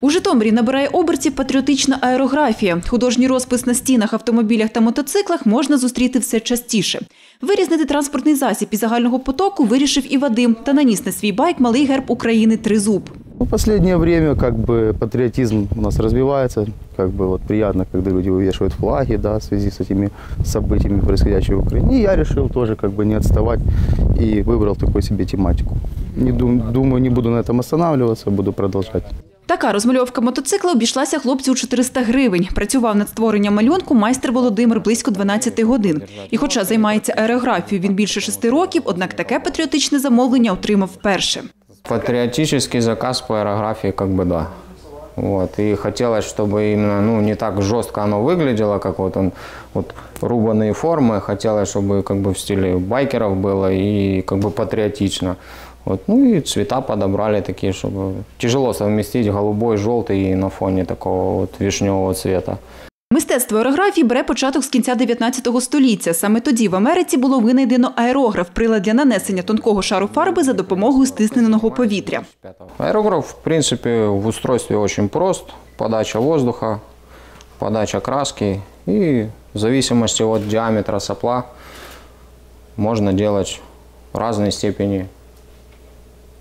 У Житомирі набирає обертів патріотична аерографія. Художній розпис на стінах, автомобілях та мотоциклах можна зустріти все частіше. Вирізнити транспортний засіб із загального потоку вирішив і Вадим та наніс на свій байк малий герб України Тризуб. Ну, В последнее время как бы патриотизм у нас развивается. Как бы вот приятно, когда люди вывешивают флаги, да, в связи с этими событиями, происходящими в Украине. И я решил тоже как бы не отставать и выбрал такую себе тематику. Не дум- думаю, не буду на этом останавливаться, буду продолжать. Така розмальовка мотоцикла обійшлася хлопцю у 400 гривень. Працював над створенням малюнку майстер Володимир близько 12 годин. І хоча займається аерографією він більше шести років, однак таке патріотичне замовлення отримав вперше. Патріотичний заказ по аэрографии как бы да. Вот. И хотелось, чтобы именно ну, не так жестко оно выглядело, как вот он вот рубаные формы. Хотелось, чтобы как бы в стиле байкеров было и как бы патриотично. Вот. Ну и цвета подобрали такие, чтобы тяжело совместить голубой, желтый на фоне такого вот вишневого цвета. Мистецтво аерографії бере початок з кінця 19 століття. Саме тоді в Америці було винайдено аерограф – прилад для нанесення тонкого шару фарби за допомогою стисненого повітря. Аэрограф, в принципе, в устройстве очень прост. Подача воздуха, подача краски. И в зависимости от диаметра сопла можно делать разной степени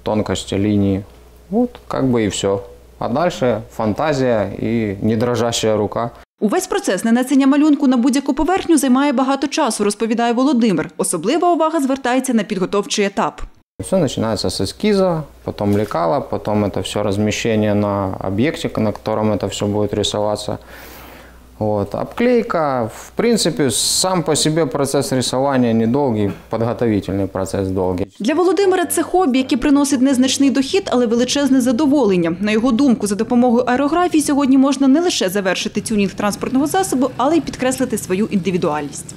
тонкости линии. Вот как бы и все. А дальше фантазия и не дрожащая рука. Увесь процес нанесення малюнку на будь-яку поверхню займає багато часу, розповідає Володимир. Особлива увага звертається на підготовчий етап. Все начинается с эскиза, потом лекала, потом это все размещение на объекте, на котором это все будет рисоваться. Вот. Обклейка, в принципе, сам по себе процес рисування недовгий, підготовительний процес долгий. Для Володимира це хобі, яке приносить незначний дохід, але величезне задоволення. На його думку, за допомогою аерографії сьогодні можна не лише завершити тюнінг транспортного засобу, але й підкреслити свою індивідуальність.